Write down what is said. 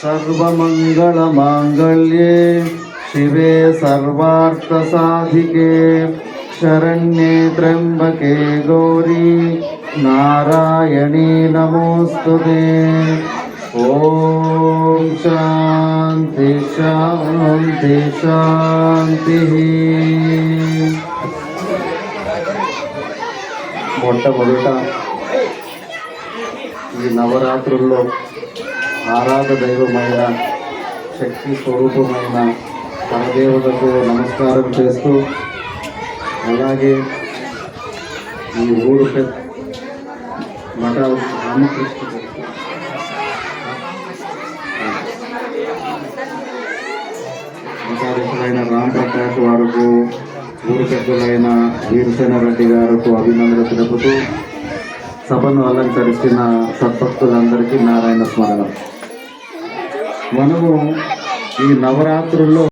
सर्वमङ्गलमाङ्गल्ये शिवे सर्वार्थसाधिके शरण्ये त्र्यम्बके गौरी नारायणी नमोऽस्तु ते ॐ शान्ति शान्ति शान्तिः మొట్టమొదట ఈ నవరాత్రుల్లో ఆరాధ దైవమైన శక్తి స్వరూపమైన పరదేవతకు నమస్కారం చేస్తూ అలాగే ఈ ఊరు పెద్ద మఠ రామకృష్ణ మఠాధీశులైన రామ్ ప్రకాష్ వారికి ఊరు పెద్దలైన వీరసేన రెడ్డి గారికి అభినందనలు తెలుపుతూ సభను అలంకరిస్తున్న సత్భక్తులందరికీ నారాయణ స్మరణం మనము ఈ నవరాత్రుల్లో